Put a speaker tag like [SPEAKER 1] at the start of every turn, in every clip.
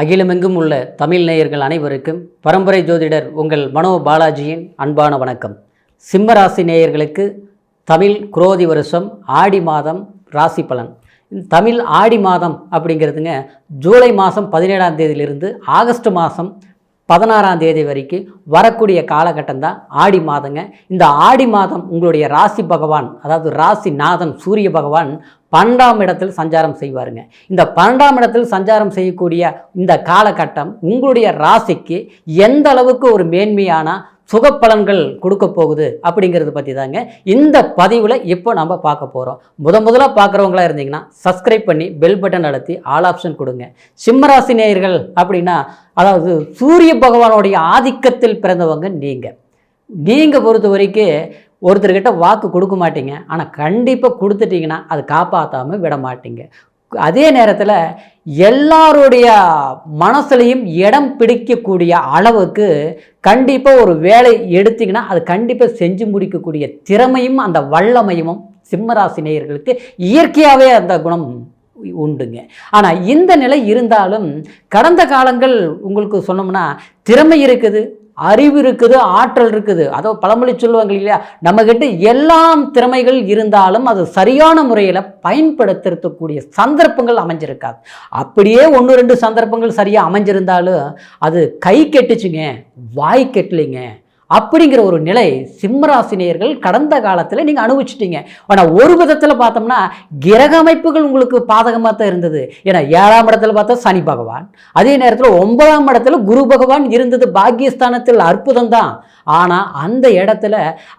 [SPEAKER 1] அகிலமெங்கும் உள்ள தமிழ் நேயர்கள் அனைவருக்கும் பரம்பரை ஜோதிடர் உங்கள் மனோ பாலாஜியின் அன்பான வணக்கம். சிம்ம ராசி நேயர்களுக்கு தமிழ் குரோதி வருஷம் ஆடி மாதம் ராசி பலன். தமிழ் ஆடி மாதம் அப்படிங்கிறதுங்க ஜூலை மாதம் பதினேழாம் தேதியிலிருந்து ஆகஸ்ட் மாதம் பதினாறாம் தேதி வரைக்கும் வரக்கூடிய காலகட்டம் தான் ஆடி மாதங்க. இந்த ஆடி மாதம் உங்களுடைய ராசி பகவான் அதாவது ராசி நாதன் சூரிய பகவான் பன்னெண்டாம் இடத்தில் சஞ்சாரம் செய்வாருங்க. இந்த பன்னெண்டாம் இடத்தில் சஞ்சாரம் செய்யக்கூடிய இந்த காலகட்டம் உங்களுடைய ராசிக்கு எந்த அளவுக்கு ஒரு மேன்மையான சுகப்பலன்கள் கொடுக்க போகுது அப்படிங்கிறது பற்றி தாங்க இந்த பதிவில் இப்போ நம்ம பார்க்க போகிறோம் முத முதலாக பார்க்குறவங்களா இருந்தீங்கன்னா சப்ஸ்கிரைப் பண்ணி பெல் பட்டன் அழுத்தி ஆல் ஆப்ஷன் கொடுங்க. சிம்மராசி நேயர்கள் அப்படின்னா அதாவது சூரிய பகவானுடைய ஆதிக்கத்தில் பிறந்தவங்க நீங்கள் நீங்கள் பொறுத்த வரைக்கும் ஒருத்தர்கிட்ட வாக்கு கொடுக்க மாட்டீங்க. ஆனால் கண்டிப்பாக கொடுத்துட்டிங்கன்னா அது காப்பாற்றாமல் விட மாட்டீங்க. அதே நேரத்தில் எல்லாருடைய மனசுலையும் இடம் பிடிக்கக்கூடிய அளவுக்கு கண்டிப்பாக ஒரு வேலை எடுத்திங்கன்னா அது கண்டிப்பாக செஞ்சு முடிக்கக்கூடிய திறமையும் அந்த வல்லமையும் சிம்மராசி நேயர்களுக்கு இயற்கையாகவே அந்த குணம் உண்டுங்க. ஆனால் இந்த நிலை இருந்தாலும் கடந்த காலங்கள் உங்களுக்கு சொன்னோம்னா திறமை இருக்குது அறிவு இருக்குது ஆற்றல் இருக்குது. அதோ பழமொழி சொல்லுவாங்க இல்லையா? நம்மக்கிட்ட எல்லாம் திறமைகள் இருந்தாலும் அது சரியான முறையில் பயன்படுத்துறதுக்கூடிய சந்தர்ப்பங்கள் அமைஞ்சிருக்காது. அப்படியே ஒன்று ரெண்டு சந்தர்ப்பங்கள் சரியாக அமைஞ்சிருந்தாலும் அது கை கெட்டுச்சுங்க வாய் கெட்டலைங்க. அப்படிங்கிற ஒரு நிலை சிம்மராசினியர்கள் கடந்த காலத்தில் நீங்கள் அனுபவிச்சிட்டீங்க. ஆனால் ஒரு விதத்தில் பார்த்தோம்னா கிரக அமைப்புகள் உங்களுக்கு பாதகமாக தான் இருந்தது. ஏன்னா ஏழாம் இடத்துல பார்த்தா சனி பகவான். அதே நேரத்தில் ஒன்பதாம் இடத்துல குரு பகவான் இருந்தது பாக்கியஸ்தானத்தில் அற்புதம் தான். ஆனால் அந்த இடத்துல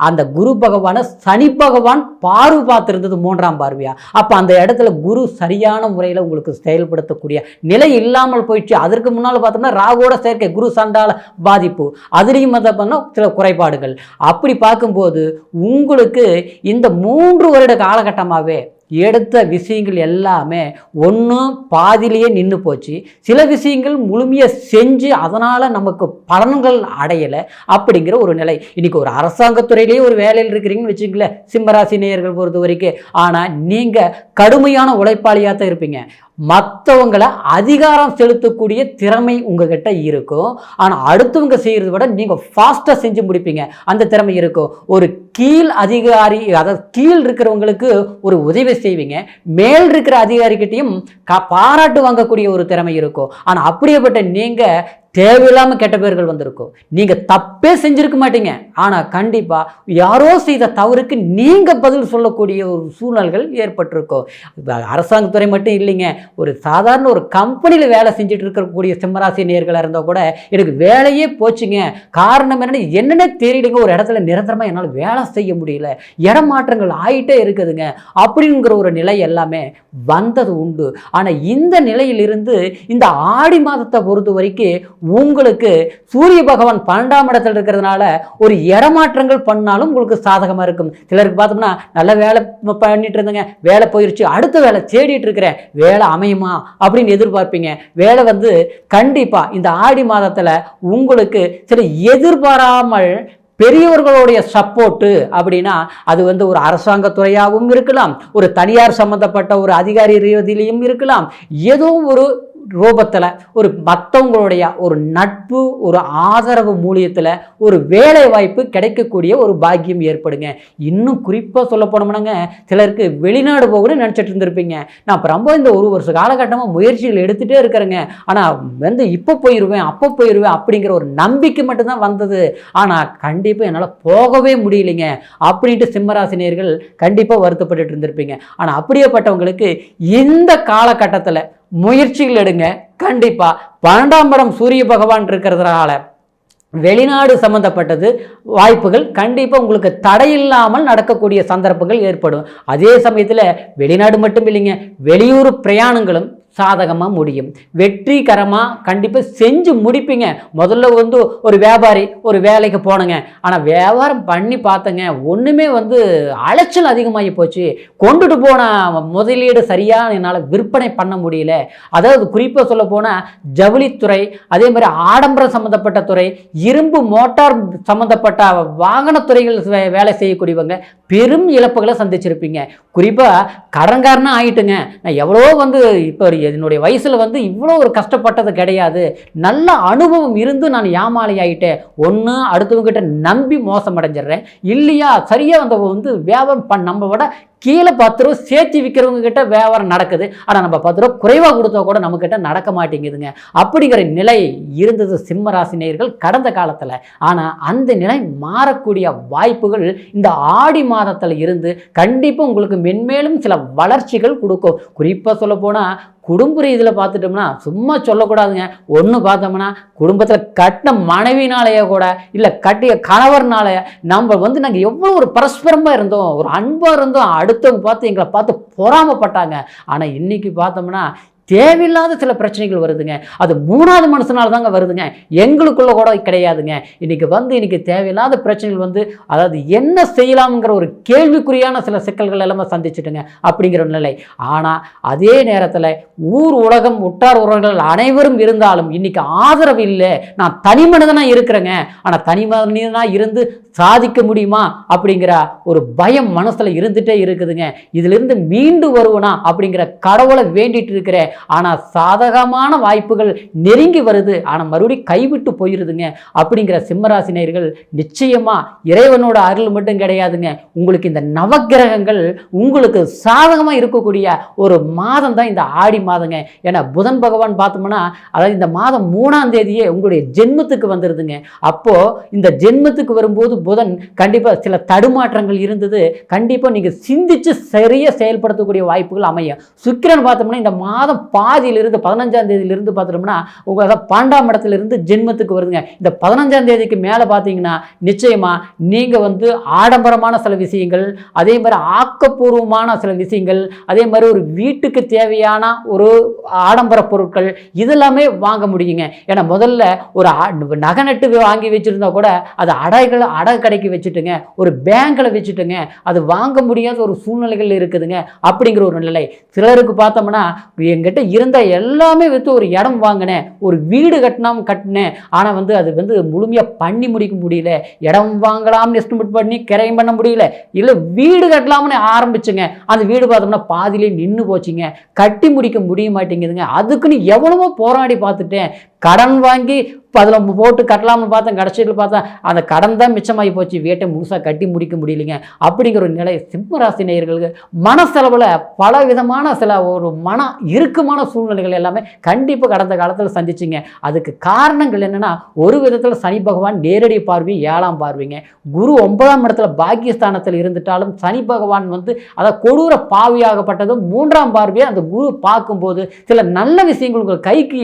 [SPEAKER 1] அந்த குரு பகவானை சனி பகவான் பார்வை பார்த்துருந்தது மூன்றாம் பார்வையா. அப்போ அந்த இடத்துல குரு சரியான முறையில் உங்களுக்கு செயல்படுத்தக்கூடிய நிலை இல்லாமல் போயிடுச்சு. அதற்கு முன்னால் பார்த்தோம்னா ராகோட சேர்க்கை குரு சண்டால பாதிப்பு. அதுலேயும் வந்து பார்த்தோம்னா சில குறைபாடுகள். அப்படி பார்க்கும்போது உங்களுக்கு இந்த மூன்று வருட காலகட்டமாகவே எடுத்த விஷயங்கள் எல்லாமே ஒன்றும் பாதிலேயே நின்று போச்சு. சில விஷயங்கள் முழுமையாக செஞ்சு அதனால் நமக்கு பலன்கள் அடையலை அப்படிங்கிற ஒரு நிலை. இன்றைக்கி ஒரு அரசாங்கத்துறையிலேயே ஒரு வேலையில் இருக்கிறீங்கன்னு வச்சுங்களேன் சிம்மராசி நேயர்கள் பொறுத்த வரைக்கும் ஆனால் நீங்கள் கடுமையான உழைப்பாளியாக தான் இருப்பீங்க. மற்றவங்களை அதிகாரம் செலுத்தக்கூடிய திறமை உங்ககிட்ட இருக்கும். ஆனால் அடுத்தவங்க செய்கிறத விட நீங்கள் ஃபாஸ்ட்டாக செஞ்சு முடிப்பீங்க. அந்த திறமை இருக்கும். ஒரு கீழ் அதிகாரி அதாவது கீழ் இருக்கிறவங்களுக்கு ஒரு உதவி செய்வீங்க. மேல் இருக்கிற அதிகாரிக்கிட்டையும் க பாராட்டு வாங்கக்கூடிய ஒரு திறமை இருக்கும். ஆனால் அப்படியேப்பட்ட நீங்கள் தேவையில்லாமல் கெட்ட பேர்கள் வந்திருக்கும். நீங்கள் தப்பே செஞ்சுருக்க மாட்டீங்க. ஆனால் கண்டிப்பாக யாரோ செய்த தவறுக்கு நீங்கள் பதில் சொல்லக்கூடிய ஒரு சூழ்நிலைகள் ஏற்பட்டிருக்கும். அரசாங்கத்துறை மட்டும் இல்லைங்க. ஒரு சாதாரண ஒரு கம்பெனியில் வேலை செஞ்சுட்டு இருக்கக்கூடிய சிம்மராசி நேர்களாக இருந்தால் கூட எனக்கு வேலையே போச்சுங்க. காரணம் என்னென்னு என்னென்ன தெரியலைங்க. ஒரு இடத்துல நிரந்தரமாக என்னால் வேலை செய்ய முடியல. இடமாற்றங்கள் ஆகிட்டே இருக்குதுங்க. அப்படிங்கிற ஒரு நிலை எல்லாமே வந்தது உண்டு. ஆனால் இந்த நிலையிலிருந்து இந்த ஆடி மாதத்தை பொறுத்த வரைக்கும் உங்களுக்கு சூரிய பகவான் பன்னெண்டாம் இடத்துல இருக்கிறதுனால ஒரு இடமாற்றங்கள் பண்ணாலும் உங்களுக்கு சாதகமாக இருக்கும். சிலருக்கு பார்த்தோம்னா நல்ல வேலை பண்ணிட்டு இருந்தேங்க. வேலை போயிருச்சு அடுத்த வேலை தேடிட்டு இருக்கிறேன். வேலை அமையுமா அப்படின்னு எதிர்பார்ப்பீங்க. வேலை வந்து கண்டிப்பாக இந்த ஆடி மாதத்தில் உங்களுக்கு சில எதிர்பாராமல் பெரியவர்களுடைய சப்போர்ட்டு அப்படின்னா அது வந்து ஒரு அரசாங்கத்துறையாகவும் இருக்கலாம். ஒரு தனியார் சம்மந்தப்பட்ட ஒரு அதிகாரி ரீதியிலையும் இருக்கலாம். ஏதோ ஒரு ரூபத்தில் ஒரு மற்றவங்களுடைய ஒரு நட்பு ஒரு ஆதரவு மூலியத்தில் ஒரு வேலை வாய்ப்பு கிடைக்கக்கூடிய ஒரு பாக்கியம் ஏற்படுங்க. இன்னும் குறிப்பாக சொல்ல போனோம்னாங்க சிலருக்கு வெளிநாடு போகணும்னு நினச்சிட்டு இருந்திருப்பீங்க. நான் இப்போ ரொம்ப இந்த ஒரு வருஷ காலகட்டமாக முயற்சிகள் எடுத்துகிட்டே இருக்கிறேங்க. ஆனால் வந்து இப்போ போயிடுவேன் அப்போ போயிடுவேன் அப்படிங்கிற ஒரு நம்பிக்கை மட்டும்தான் வந்தது. ஆனால் கண்டிப்பாக என்னால் போகவே முடியலைங்க அப்படின்ட்டு சிம்மராசினியர்கள் கண்டிப்பாக வருத்தப்பட்டுட்டு இருந்திருப்பீங்க. ஆனால் அப்படியேப்பட்டவங்களுக்கு இந்த காலகட்டத்தில் முயற்சிகள் எடுங்க. கண்டிப்பாக பன்னெண்டாம் படம் சூரிய பகவான் இருக்கிறதுனால வெளிநாடு சம்மந்தப்பட்டது வாய்ப்புகள் கண்டிப்பாக உங்களுக்கு தடையில்லாமல் நடக்கக்கூடிய சந்தர்ப்பங்கள் ஏற்படும். அதே சமயத்தில் வெளிநாடு மட்டும் இல்லைங்க வெளியூர் பிரயாணங்களும் சாதகமாக முடியும். வெற்றிகரமாக கண்டிப்பாக செஞ்சு முடிப்பீங்க. முதல்ல வந்து ஒரு வியாபாரி ஒரு வேலைக்கு போனங்க. ஆனால் வியாபாரம் பண்ணி பார்த்தங்க. ஒன்றுமே வந்து அலைச்சல் அதிகமாகி போச்சு. கொண்டுட்டு போன முதலீடு சரியாக என்னால் விற்பனை பண்ண முடியல. அதாவது குறிப்பாக சொல்ல போனால் ஜவுளித்துறை அதே மாதிரி ஆடம்பரம் சம்மந்தப்பட்ட துறை இரும்பு மோட்டார் சம்மந்தப்பட்ட வாகனத்துறைகள் வே- வேலை செய்யக்கூடியவங்க பெரும் இழப்புகளை சந்திச்சிருப்பீங்க. குறிப்பாக கடன்காரனாக ஆகிட்டுங்க நான் எவ்வளோ வந்து இப்போ என்னுடைய வயசில் வந்து இவ்வளோ ஒரு கஷ்டப்பட்டது கிடையாது. நல்ல அனுபவம் இருந்து நான் ஏமாளி ஆகிட்டேன் ஒன்று அடுத்தவங்ககிட்ட நம்பி மோசம் அடைஞ்சிடுறேன் இல்லையா? சரியாக அந்த வந்து வியாபாரம் பண் நம்ம விட கீழே பத்து ரூபா சேர்த்து விற்கிறவங்க கிட்ட வியாபாரம் நடக்குது. ஆனால் நம்ம பத்து ரூபா குறைவாக கொடுத்தா கூட நம்மக்கிட்ட நடக்க மாட்டேங்குதுங்க. அப்படிங்கிற நிலை இருந்தது சிம்ம ராசி நேயர்கள் கடந்த காலத்தில். ஆனால் அந்த நிலை மாறக்கூடிய வாய்ப்புகள் இந்த ஆடி மாதத்தில் இருந்து கண்டிப்பாக உங்களுக்கு மென்மேலும் சில வளர்ச்சிகள் கொடுக்கும். குறிப்பாக சொல்லப்போனால் குடும்ப ரீதியில் பார்த்துட்டோம்னா சும்மா சொல்லக்கூடாதுங்க. ஒன்று பார்த்தோம்னா குடும்பத்தில் கட்டின மனைவினாலேயே கூட இல்லை கட்டிய கணவர்னாலே நம்ம வந்து நாங்கள் எவ்வளோ ஒரு பரஸ்பரமாக இருந்தோம் ஒரு அன்பாக இருந்தோம் அடுத்தவங்க பார்த்து எங்களை பார்த்து பொறாமப்பட்டாங்க. ஆனால் இன்னைக்கு பார்த்தோம்னா தேவையில்லாத சில பிரச்சனைகள் வருதுங்க. அது மூணாவது மனுஷனால தாங்க வருதுங்க. எங்களுக்குள்ள கூட கிடையாதுங்க. இன்றைக்கி வந்து இன்றைக்கி தேவையில்லாத பிரச்சனைகள் வந்து அதாவது என்ன செய்யலாம்ங்கிற ஒரு கேள்விக்குறியான சில சிக்கல்கள் எல்லாமே சந்திச்சுட்டுங்க அப்படிங்கிற நிலை. ஆனால் அதே நேரத்தில் ஊர் உலகம் உட்டார் உறவுகள் அனைவரும் இருந்தாலும் இன்றைக்கி ஆதரவு இல்லை. நான் தனி மனிதனாக இருக்கிறேங்க. ஆனால் தனி மனிதனாக இருந்து சாதிக்க முடியுமா அப்படிங்கிற ஒரு பயம் மனசில் இருந்துகிட்டே இருக்குதுங்க. இதிலிருந்து மீண்டு வருவனா அப்படிங்கிற கடவுளை வேண்டிட்டு இருக்கிறேன் ஆனால் சாதகமான வாய்ப்புகள் நெருங்கி வருது. ஆனால் மறுபடியும் கைவிட்டு போயிருதுங்க. அப்படிங்கிற சிம்மராசினியர்கள் நிச்சயமாக இறைவனோட அருள் மட்டும் கிடையாதுங்க. உங்களுக்கு இந்த நவக்கிரகங்கள் உங்களுக்கு சாதகமாக இருக்கக்கூடிய ஒரு மாதம் தான் இந்த ஆடி மாதங்க. ஏன்னா புதன் பகவான் பார்த்தோம்னா அதாவது இந்த மாதம் மூணாம் தேதியே உங்களுடைய ஜென்மத்துக்கு வந்துடுதுங்க அப்போது இந்த ஜென்மத்துக்கு வரும்போது புதன் கண்டிப்பாக சில தடுமாற்றங்கள் இருந்தது. கண்டிப்பாக நீங்கள் சிந்திச்சு சரியாக செயல்படுத்தக்கூடிய வாய்ப்புகள் அமையும். சுக்கிரன் பார்த்தோம்னா இந்த மாதம் பாதியிலிருந்து பதினஞ்சாம் தேதியிலிருந்து பார்த்தோம்னா உங்கள் அதாவது பன்னெண்டாம் இடத்துலேருந்து ஜென்மத்துக்கு வருதுங்க. இந்த பதினஞ்சாம் தேதிக்கு மேலே பார்த்தீங்கன்னா நிச்சயமாக நீங்கள் வந்து ஆடம்பரமான சில விஷயங்கள் அதே மாதிரி ஆக்கப்பூர்வமான சில விஷயங்கள் அதே மாதிரி ஒரு வீட்டுக்கு தேவையான ஒரு ஆடம்பர பொருட்கள் இதெல்லாமே வாங்க முடியுங்க. ஏன்னா முதல்ல ஒரு நகை நட்டு வாங்கி வச்சுருந்தா கூட அது அடைகளை அடகு கடைக்கு வச்சுட்டுங்க ஒரு பேங்க்கில் வச்சுட்டுங்க அது வாங்க முடியாத ஒரு சூழ்நிலைகள் இருக்குதுங்க அப்படிங்கிற ஒரு நிலை. சிலருக்கு பார்த்தோம்னா என்கிட்ட இருந்த எல்லாமே விற்று ஒரு இடம் வாங்கினேன். ஒரு வீடு கட்டினாம கட்டினேன். ஆனால் வந்து அது வந்து முழுமையாக பண்ணி முடிக்க முடியல. இடம் வாங்கலாம்னு எஸ்டிமேட் பண்ணி கிரையம் பண்ண முடியல. இல்லை வீடு கட்டலாம்னு ஆரம்பிச்சுங்க. அந்த வீடு பார்த்தோம்னா பாதியிலே நின்று போச்சுங்க. கட்டி முடிக்க முடிய மாட்டேங்குதுங்க. அதுக்குன்னு எவ்வளவோ போராடி பார்த்துட்டேன். கடன் வாங்கி அதில் போட்டு கட்டலாம்னு பார்த்தேன் கடைசியில் பார்த்தா அந்த கடன் தான் மிச்சமாகி போச்சு. வீட்டை முழுசாக கட்டி முடிக்க முடியலைங்க. அப்படிங்கிற ஒரு நிலை சிம்மராசி நேயர்களுக்கு மனசெலவில் பல விதமான சில ஒரு மன இறுக்கமான சூழ்நிலைகள் எல்லாமே கண்டிப்பாக கடந்த காலத்தில் சந்திச்சிங்க. அதுக்கு காரணங்கள் என்னென்னா ஒரு விதத்தில் சனி பகவான் நேரடி பார்வை ஏழாம் பார்வைங்க. குரு ஒன்பதாம் இடத்துல பாக்கியஸ்தானத்தில் இருந்துட்டாலும் சனி பகவான் வந்து அதாவது கொடூர பாவியாகப்பட்டது மூன்றாம் பார்வையை அந்த குரு பார்க்கும்போது சில நல்ல விஷயங்கள் உங்கள் கைக்கு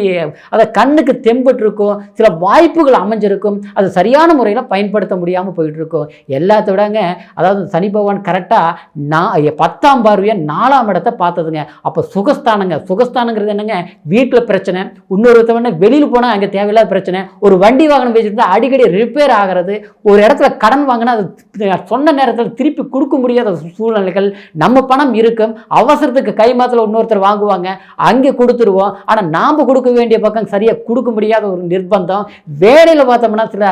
[SPEAKER 1] அதை கண்ணுக்கு தெம்பட்டு இருக்கும் சில வாய்ப்புகள் அமைஞ்சிருக்கும். அது சரியான முறையில் பயன்படுத்த முடியாமல் போயிட்டு இருக்கும் எல்லாத்த விடங்க அதாவது சனி பகவான் கரெக்டாக நான் பத்தாம் பார்வையை நாலாம் இடத்தை பார்த்ததுங்க. அப்போ சுகஸ்தானங்க. சுகஸ்தானங்கிறது என்னங்க? வீட்டில் பிரச்சனை. இன்னொருத்தவன வெளியில் போனால் அங்கே தேவையில்லாத பிரச்சனை. ஒரு வண்டி வாகனம் வச்சுருந்தா அடிக்கடி ரிப்பேர் ஆகிறது. ஒரு இடத்துல கடன் வாங்கினா அது சொன்ன நேரத்தில் திருப்பி கொடுக்க முடியாத சூழ்நிலைகள். நம்ம பணம் இருக்கும். அவசரத்துக்கு கைமாத்தில் இன்னொருத்தர் வாங்குவாங்க. அங்கே கொடுத்துருவோம். ஆனால் நாம் கொடுக்க வேண்டிய பக்கம் சரியாக கொடுக்க முடியாத ஒரு நிர்பந்தம். வேலையில் பார்த்தோம்னா சில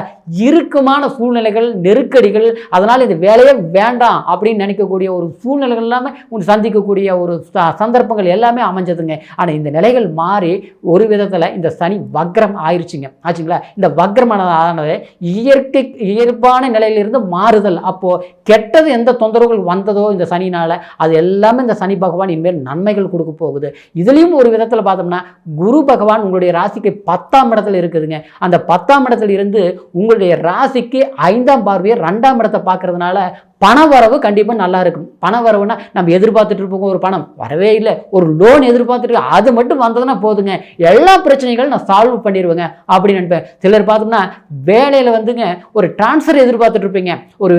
[SPEAKER 1] இறுக்கமான சூழ்நிலைகள் நெருக்கடிகள் அதனால் இந்த வேலையே வேண்டாம் அப்படின்னு நினைக்கக்கூடிய ஒரு சூழ்நிலைகள் எல்லாமே உன் சந்திக்கக்கூடிய ஒரு ச- சந்தர்ப்பங்கள் எல்லாமே அமைஞ்சதுங்க. ஆனால் இந்த நிலைகள் மாறி ஒரு விதத்தில் இந்த சனி வக்ரம் ஆயிடுச்சுங்க ஆச்சுங்களா? இந்த வக்ரமானது ஆனது இயற்கை இயல்பான நிலையிலிருந்து மாறுதல். அப்போது கெட்டது எந்த தொந்தரவுகள் வந்ததோ இந்த சனினால் அது எல்லாமே இந்த சனி பகவான் இனிமேல் நன்மைகள் கொடுக்க போகுது. இதுலேயும் ஒரு விதத்தில் பார்த்தோம்னா குரு பகவான் உங்களுடைய ராசிக்கு பத்தாம் இடத்துல இருக்குதுங்க. அந்த பத்தாம் இடத்துல இருந்து உங்களுடைய ராசிக்கு ஐந்தாம் பார்வையை ரெண்டாம் இடத்தை பார்க்கறதுனால பண வரவு கண்டிப்பாக நல்லா இருக்கும். பண வரவுனா நம்ம எதிர்பார்த்துட்டு இருப்போம் ஒரு பணம் வரவே இல்லை. ஒரு லோன் எதிர்பார்த்துட்டு அது மட்டும் வந்ததுன்னா போதுங்க. எல்லா பிரச்சனைகளும் நான் சால்வ் பண்ணிடுவேங்க அப்படின்னு நினைப்பேன். சிலர் பார்த்தோம்னா வேலையில் வந்துங்க ஒரு டிரான்ஸ்ஃபர் எதிர்பார்த்துட்டு இருப்பீங்க. ஒரு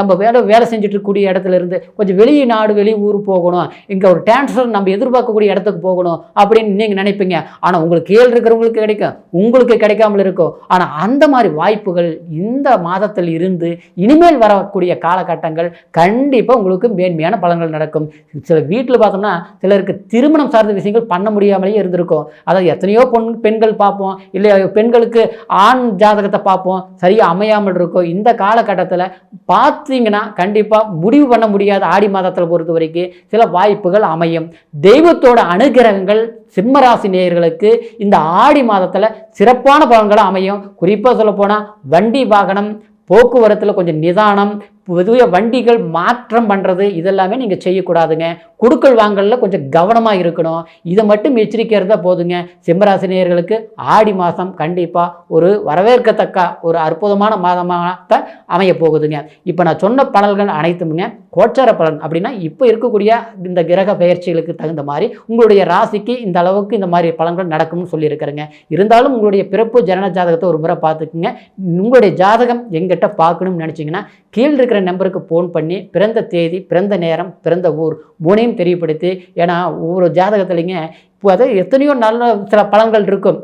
[SPEAKER 1] நம்ம வேலை வேலை செஞ்சுட்டு இருக்கக்கூடிய இடத்துல இருந்து கொஞ்சம் வெளி நாடு வெளி ஊர் போகணும். இங்கே ஒரு டிரான்ஸ்ஃபர் நம்ம எதிர்பார்க்கக்கூடிய இடத்துக்கு போகணும் அப்படின்னு நீங்கள் நினைப்பீங்க. ஆனால் உங்களுக்கு கீழ் இருக்கிறவங்களுக்கு கிடைக்கும் உங்களுக்கு கிடைக்காமல் இருக்கும். ஆனால் அந்த மாதிரி வாய்ப்புகள் இந்த மாதத்தில் இருந்து இனிமேல் வரக்கூடிய காலகட்டம் காலகட்டங்கள் கண்டிப்பாக உங்களுக்கு மேன்மையான பலன்கள் நடக்கும். சில வீட்டில் பார்த்தோம்னா சிலருக்கு திருமணம் சார்ந்த விஷயங்கள் பண்ண முடியாமலேயே இருந்திருக்கும். அதாவது எத்தனையோ பொன் பெண்கள் பார்ப்போம். இல்லை பெண்களுக்கு ஆண் ஜாதகத்தை பார்ப்போம். சரியாக அமையாமல் இருக்கும் இந்த காலகட்டத்தில் பார்த்தீங்கன்னா கண்டிப்பாக முடிவு பண்ண முடியாத ஆடி மாதத்தில் பொறுத்த வரைக்கும் சில வாய்ப்புகள் அமையும். தெய்வத்தோட அனுகிரகங்கள் சிம்மராசி நேயர்களுக்கு இந்த ஆடி மாதத்தில் சிறப்பான பலன்களும் அமையும். குறிப்பாக சொல்லப்போனால் வண்டி வாகனம் போக்குவரத்தில் கொஞ்சம் நிதானம் புதிய வண்டிகள் மாற்றம் பண்ணுறது இதெல்லாமே நீங்கள் செய்யக்கூடாதுங்க. குடுக்கல் வாங்கலில் கொஞ்சம் கவனமாக இருக்கணும். இதை மட்டும் எச்சரிக்கிறதா போதுங்க. சிம்மராசினியர்களுக்கு ஆடி மாதம் கண்டிப்பாக ஒரு வரவேற்கத்தக்க ஒரு அற்புதமான மாதமாக அமைய போகுதுங்க இப்போ நான் சொன்ன பலன்கள் அனைத்துமுங்க. கோச்சார பலன் அப்படின்னா இப்போ இருக்கக்கூடிய இந்த கிரக பெயர்ச்சிகளுக்கு தகுந்த மாதிரி உங்களுடைய ராசிக்கு இந்த அளவுக்கு இந்த மாதிரி பலன்கள் நடக்கும்னு சொல்லியிருக்கிறேங்க. இருந்தாலும் உங்களுடைய பிறப்பு ஜனன ஜாதகத்தை ஒரு முறை பார்த்துக்குங்க. உங்களுடைய ஜாதகம் எங்கிட்ட பார்க்கணும்னு நினச்சிங்கன்னா கீழ் இருக்கிற நம்பருக்கு ஃபோன் பண்ணி பிறந்த தேதி பிறந்த நேரம் பிறந்த ஊர் மூணையும் தெரியப்படுத்தி. ஏன்னா ஒவ்வொரு ஜாதகத்துலைங்க இப்போ அதை எத்தனையோ நல்ல சில பலன்கள் இருக்கும்.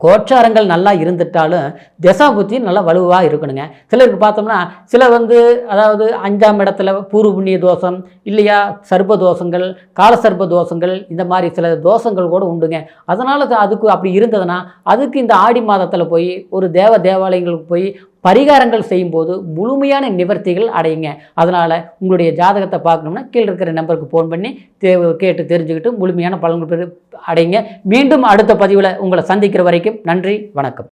[SPEAKER 1] கோச்சாரங்கள் நல்லா இருந்துட்டாலும் திசா புத்தி நல்லா வலுவாக இருக்கணுங்க. சிலருக்கு பார்த்தோம்னா சில வந்து அதாவது அஞ்சாம் இடத்துல பூர்வ புண்ணிய தோஷம் இல்லையா சர்ப தோஷங்கள் கால தோஷங்கள் இந்த மாதிரி சில தோஷங்கள் கூட உண்டுங்க. அதனால் அதுக்கு அப்படி இருந்ததுன்னா அதுக்கு இந்த ஆடி மாதத்தில் போய் ஒரு தேவ தேவாலயங்களுக்கு போய் பரிகாரங்கள் செய்யும்போது முழுமையான நிவர்த்திகள் அடையுங்க. அதனால் உங்களுடைய ஜாதகத்தை பார்க்கணும்னா கீழே இருக்கிற நம்பருக்கு ஃபோன் பண்ணி தே கேட்டு தெரிஞ்சுக்கிட்டு முழுமையான பலன்கள் அடையுங்க. மீண்டும் அடுத்த பதிவில் உங்களை சந்திக்கிற வரைக்கும் நன்றி வணக்கம்.